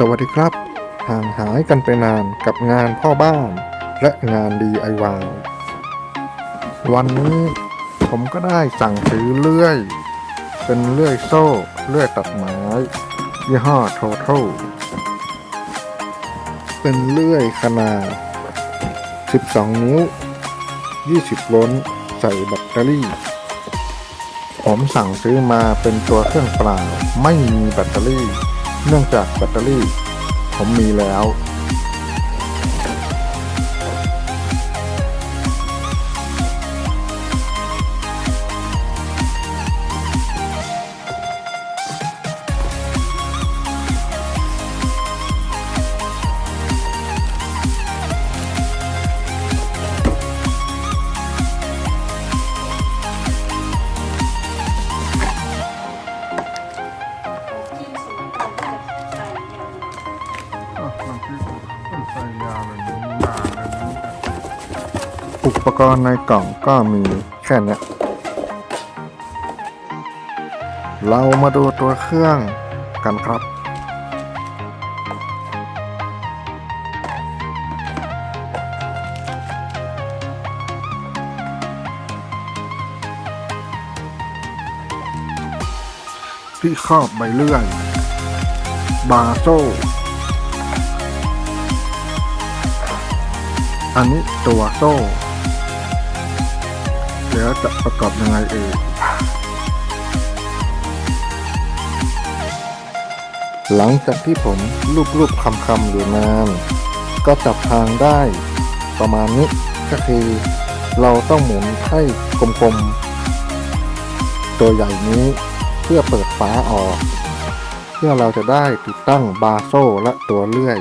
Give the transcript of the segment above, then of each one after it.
สวัสดีครับ ห่างหายกันไปนานกับงานพ่อบ้านและงาน DIY วันนี้ผมก็ได้สั่งซื้อเลื่อย เป็นเลื่อยโซ่ เลื่อยตัดไม้ ยี่ห้อโทโทเป็นเลื่อยขนาด 12 นิ้ว 20ลต์ใส่แบตเตอรี่ ผมสั่งซื้อมาเป็นตัวเครื่องเปล่า ไม่มีแบตเตอรี่ เนื่องจากแบตเตอรี่ ผมมีแล้ว ปกรณ์ในกล่องก็มีแค่เนี้ยเรามาดูตัวเครื่องกันครับ ที่ครอบใบเลื่อยบาโซอันนี้ตัวโซ่ เดี๋ยวจะประกอบยังไงเอ่ยหลังจากที่ผมรูปรูปคำคำๆอยู่นานก็จับทางได้ประมาณนี้ก็คือ เราต้องหมุนให้กลมๆ ตัวใหญ่นี้เพื่อเปิดฝาออก เพื่อเราจะได้ติดตั้งบาโซ่และตัวเลื่อย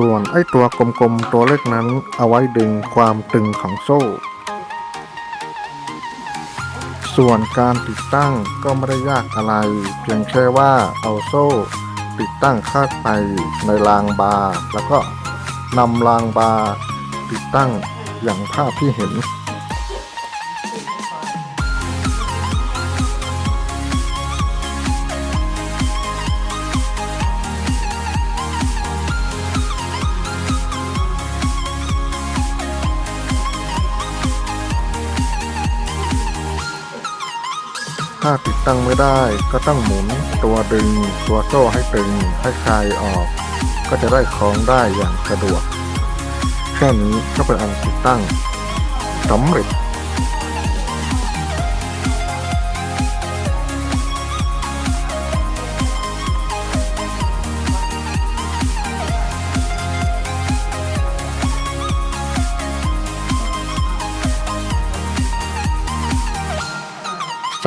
ส่วนไอ้ตัวกลมๆตัวเล็กนั้นเอาไว้ดึงความตึงของโซ่ ส่วนการติดตั้งก็ไม่ได้ยากอะไร เพียงแค่ว่าเอาโซ่ ติดตั้งคาดไปในรางบาร์แล้วก็นำรางบาร์ติดตั้งอย่างภาพที่เห็น ถ้าติดตั้งไม่ได้ก็ต้องหมุนตัวดึงตัวโซ่ให้ตึงให้คลายออก ก็จะได้คล้องได้อย่างสะดวก แค่นี้ก็เป็นอันติดตั้งสำเร็จ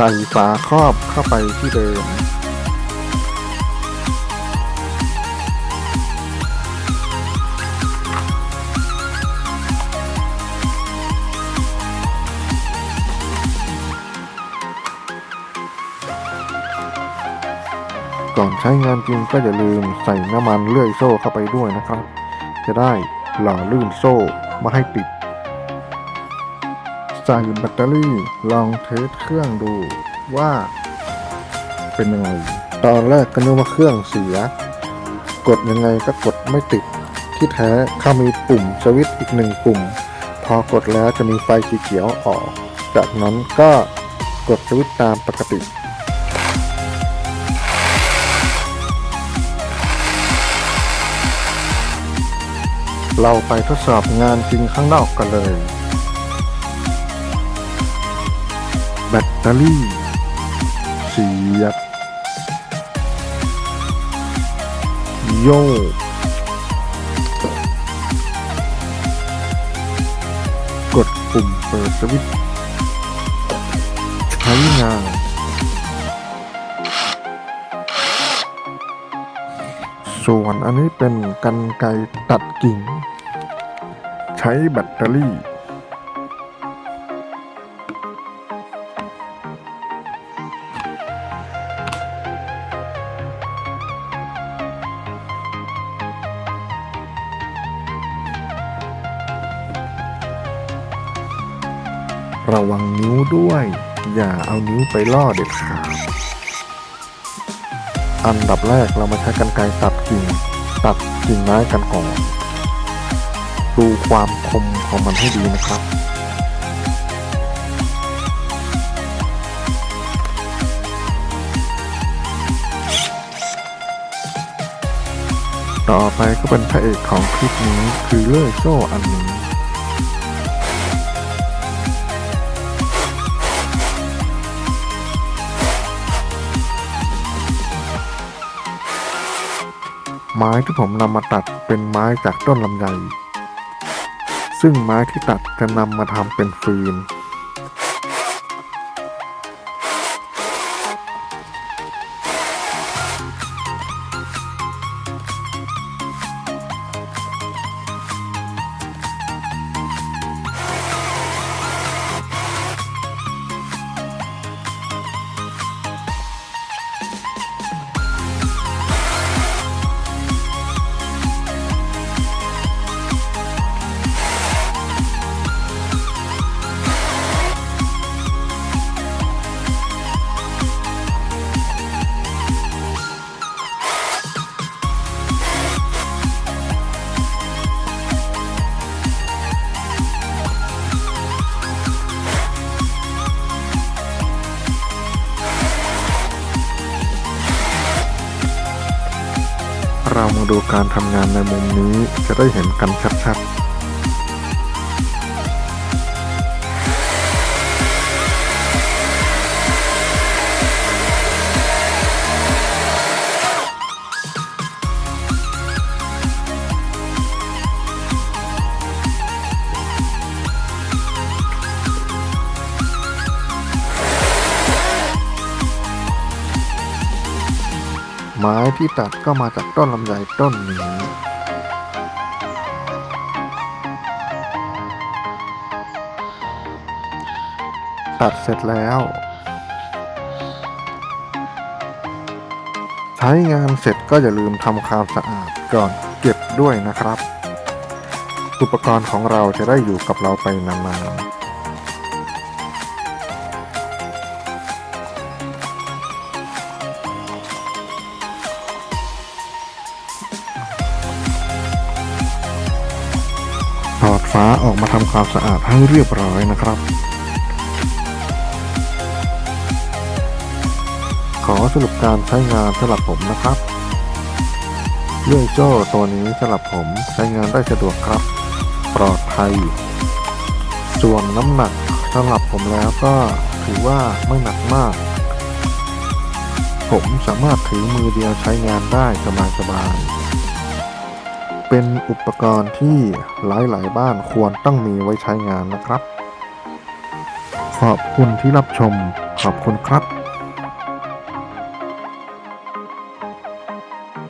ใส่ฝาครอบเข้าไปที่เดิม ก่อนใช้งานจริงก็อย่าลืมใส่น้ำมันเลื่อยโซ่เข้าไปด้วยนะครับ จะได้หล่อลื่นโซ่ไม่ให้ติด ใส่แบตเตอรี่ลองเทสเครื่องดูว่าเป็นยังไง ตอนแรกก็นึกว่าเครื่องเสีย กดยังไงก็กดไม่ติด ที่แท้เขามีปุ่มสวิตช์อีกหนึ่งปุ่ม พอกดแล้วจะมีไฟสีเขียวออก จากนั้นก็กดสวิตช์ตามปกติเราไปทดสอบงานจริงข้างนอกกันเลย แบตเตอรี่เสียบโยกกดปุ่มเปิดสวิตช์ใช้งานส่วนอันนี้เป็นกันไกรตัดกิ่ง ใช้แบตเตอรี่ ระวังนิ้วด้วย อย่าเอานิ้วไปล่อเด็ดขาด อันดับแรกเรามาใช้กันไกรตัดกิ่ง ตัดกิ่งไม้กันก่อน ดูความคมของมันให้ดีนะครับต่อไปก็เป็นพระเอกของคลิปนี้คือเลื่อยโซ่อันนี้ ไม้ที่ผมนำมาตัดเป็นไม้จากต้นลำไยซึ่งไม้ที่ตัดจะนำมาทำเป็นฟืน เรามาดูการทำงานในมุมนี้จะได้เห็นกันชัดๆ ไม้ที่ตัดก็มาจากต้นลำไยต้นนี้ ตัดเสร็จแล้ว ใช้งานเสร็จก็อย่าลืมทำความสะอาดก่อนเก็บด้วยนะครับ อุปกรณ์ของเราจะได้อยู่กับเราไปนานๆ ฝาออกมาทำความสะอาดให้เรียบร้อยนะครับ ขอสรุปการใช้งานสำหรับผมนะครับเลื่อยโจ้ตัวนี้สำหรับผมใช้งานได้สะดวกครับ ปลอดภัย ส่วนน้ำหนักสำหรับผมแล้วก็ถือว่าไม่หนักมาก ผมสามารถถือมือเดียวใช้งานได้สบายๆ เป็นอุปกรณ์ที่หลายๆ บ้านควรต้องมีไว้ใช้งานนะครับ ขอบคุณที่รับชม ขอบคุณครับ